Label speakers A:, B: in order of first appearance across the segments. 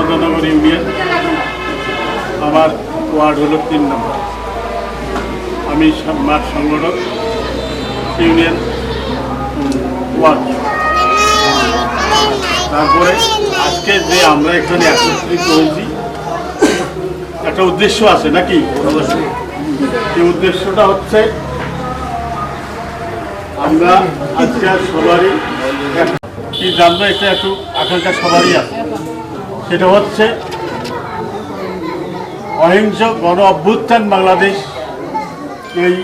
A: Nandangar union আমার word হলো তিন নম্বর। আমি সব- মাঠ সংগঠক ইউনিয়ন ওয়ার্ড। তারপরে আজকে যে আমরা এখানে একত্রিত হয়েছি একটা উদ্দেশ্য আছে নাকি? এই উদ্দেশ্যটা হচ্ছে আমরা আজকে সবারই কি জানব এটা একটু আকাঙ্ক্ষা সবারই আছে। সেটা হচ্ছে অহিংস গণ অভ্যুত্থান বাংলাদেশ। এই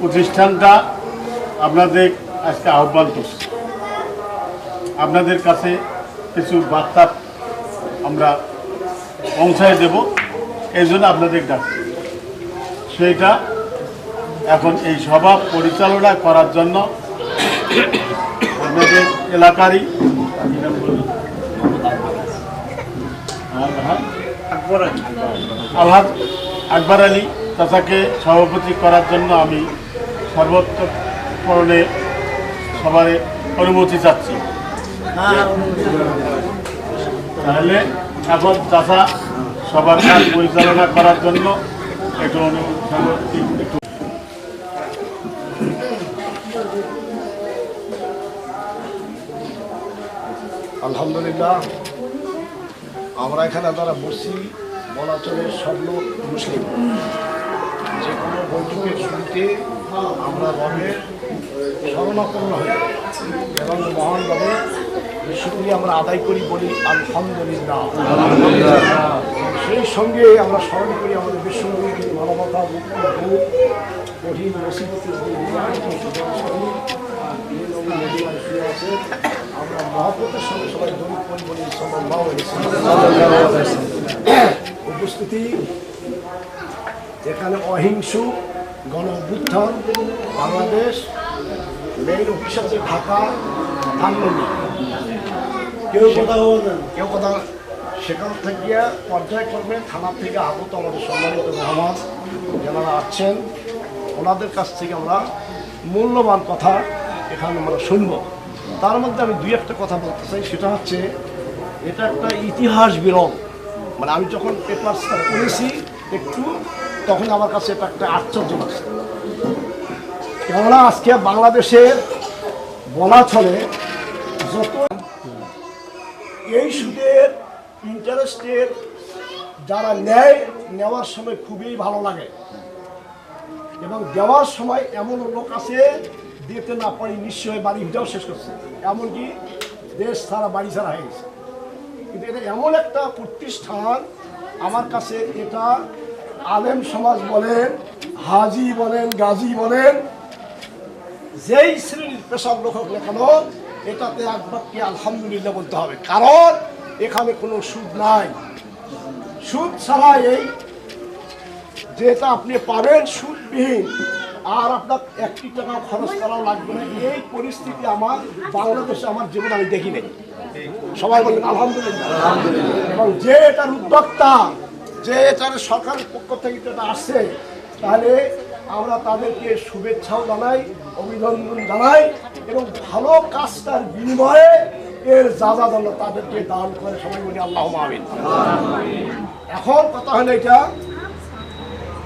A: প্রতিষ্ঠানটা আপনাদের আজকে আহ্বান করছে। আপনাদের কাছে কিছু বার্তা আমরা পৌঁছায় দেব, এই জন্য আপনাদের ডাকছি সেইটা এখন এই সভা পরিচালনা করার জন্য আপনাদের এলাকারই আলহাজ আকবর আলী চাচাকে সভাপতি করার জন্য আমি সর্বোচ্চকরণে সবার অনুমতি চাচ্ছি। তাহলে এখন চাচা সবার কাজ পরিচালনা করার জন্য একটু অনুমতি একটু
B: আলহামদুলিল্লাহ, আমরা এখানে যারা বসছি বলাচলের সব লোক মুসলিম। যে কোনো বৈঠকের শুরুতে আমরা রবের শরণাপন্ন হই। এবং মহান শুক্রিয়া আমরা আদায় করি বলি আলহামদুলিল্লাহ। সেই সঙ্গে আমরা স্মরণ করি আমাদের বিশ্বনবীর মানবতা কঠিন আমরা মহাপতের সঙ্গে সবাই করি বলি, সাল্লাল্লাহু উপস্থিতি এখানে অহিংস গণ অভ্যুত্থান বাংলাদেশ মেইন অফিস আছে ঢাকা ধানমন্ডি। কেউ কথা কেউ কথা সেখান থেকে পর্যায়ক্রমে থানা থেকে আগত আমাদের সম্মানিত রহমান যারা আছেন ওনাদের কাছ থেকে আমরা মূল্যবান কথা এখানে আমরা শুনব। তার মধ্যে আমি দুই একটা কথা বলতে চাই সেটা হচ্ছে এটা একটা ইতিহাস বিরল। মানে আমি যখন পেপার পড়েছি একটু, তখন আমার কাছে এটা একটা আশ্চর্য লাগছে কেননা আজকে বাংলাদেশের বলা চলে যত এই সুদের ইন্টারেস্টের যারা নেয় নেওয়ার সময় খুবই ভালো লাগে এবং দেওয়ার সময় এমন লোক আছে, দিতে না পারি নিশ্চয় বাড়ি ভিটাও শেষ করছে। এমনকি দেশ ছাড়া বাড়ি ছাড়া হয়ে গেছে। কিন্তু এটা এমন একটা প্রতিষ্ঠান, আমার কাছে এটা আলেম সমাজ বলেন, হাজি বলেন, গাজী বলেন, যেই শ্রেণির পেশার লোক হোক না কেন এটাতে একবারকে আলহামদুলিল্লাহ বলতে হবে। কারণ এখানে কোনো সুদ নাই। সুদ ছাড়া এই যেটা আপনি পাবেন সুদবিহীন, আর আপনার একটি টাকা খরচ করাও লাগবে না। এই পরিস্থিতি আমার বাংলাদেশে, আমার জীবনে আমি দেখি নাই। সবাই বলবেন আলহামদুলিল্লাহ। এবং যে এটার উদ্যোক্তা যে এটার সরকারের পক্ষ থেকে যেটা আসছে তাহলে আমরা তাদেরকে শুভেচ্ছাও জানাই অভিনন্দন জানাই এবং ভালো কাজটার বিনিময়ে এর যা যা জন্য তাদেরকে দান করে সবাই বলি আল্লাহ। এখন কথা হলো এটা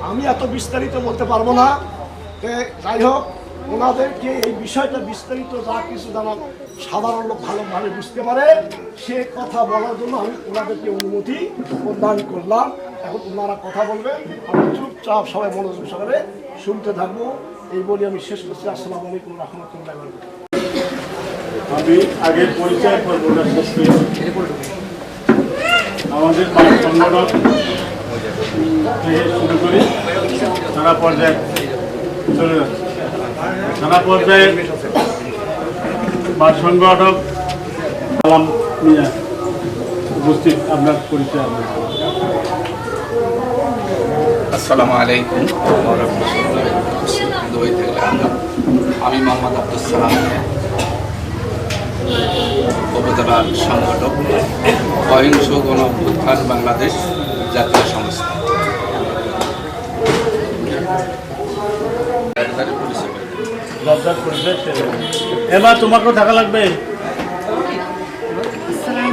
B: আমি এত বিস্তারিত বলতে পারব না যে যাই হোক ওনাদেরকে এই বিষয়টা বিস্তারিত যা কিছু যেন সাধারণ লোক ভালোভাবে বুঝতে পারে, সে কথা বলার জন্য আমি ওনাদেরকে অনুমতি প্রদান করলাম। এখন ওনারা কথা বলবে আমি চুপচাপ সবাই মনোযোগ সহকারে শুনতে থাকব। এই বলে আমি শেষ করছি। আসসালামু আলাইকুম রহমতুল্লাহ
A: আমি আগে পরিচয় করব না শেষ। আমাদের সংগঠন শুরু করি থানা পর্যায়ে চলে যাচ্ছে। থানা পর্যায়ে মাঠ সংগঠক সালাম মিয়া উপস্থিত, আপনার পরিচয়
C: আসসালামু আলাইকুম আমি মোহাম্মদ আব্দুল সালাম উপজেলার সংগঠক, অহিংস গণ বাংলাদেশ জাতীয় সংস্থা। পরিচয়
A: সেরে এবার তোমাকেও থাকা লাগবে।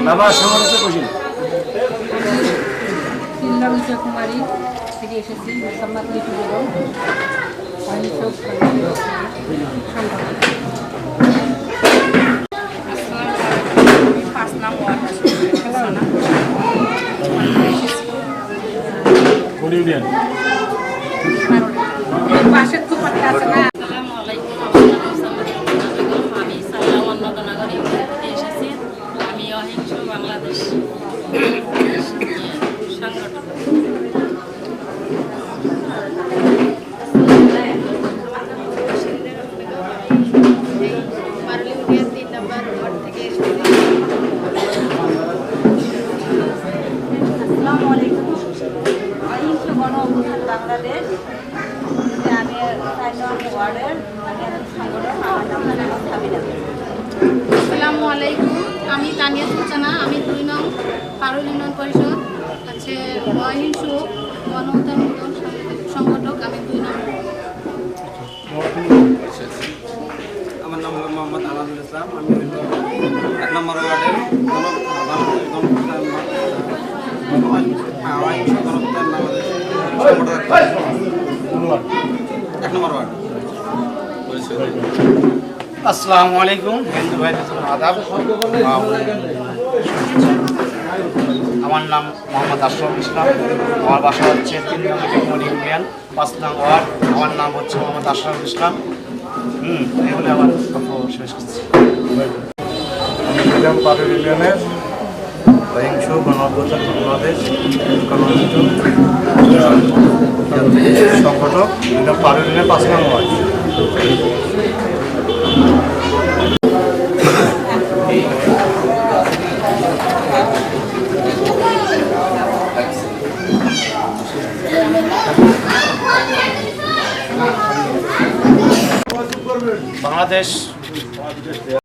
D: বাবা করছিল
E: তিনবার কুমারী এসেছি মোসাম্মদ লিপি বেগম
F: পাঁচ নাম ওয়ার্ড সোনা
A: কোন ইউনিয়ন
E: আছে না?
F: আমি
E: ওয়ার্ডের আমি একজন সংগঠন আমার নাম নানা
G: আসসালামু আলাইকুম। আমি তানিয়া সুলতানা আমি দুই নং পারুল ইউনিয়ন পরিষদ আছে অহিংস গণ উত্থান সংগঠক আমি দুই নং।
C: আমার নাম হলো মোহাম্মদ ইসলাম আমি এক নম্বর ওয়ার্ডের অহিংস সংগঠক এক নম্বর ওয়ার্ড
D: আসসালামু আলাইকুম। হিন্দু ভাই আদাব। আমার নাম মোহাম্মদ আশরাফ ইসলাম। আমার বাসা হচ্ছে তিন নম্বর টেকমন ইউনিয়ন, পাঁচ নং ওয়ার্ড। আমার নাম হচ্ছে মোহাম্মদ আশরাফ ইসলাম। হুম, এগুলো আমার গল্প শেষ করছি।
H: সংগঠক এটা ইউনিয়নের পাঁচ নং ওয়ার্ড।
D: বাংলাদেশ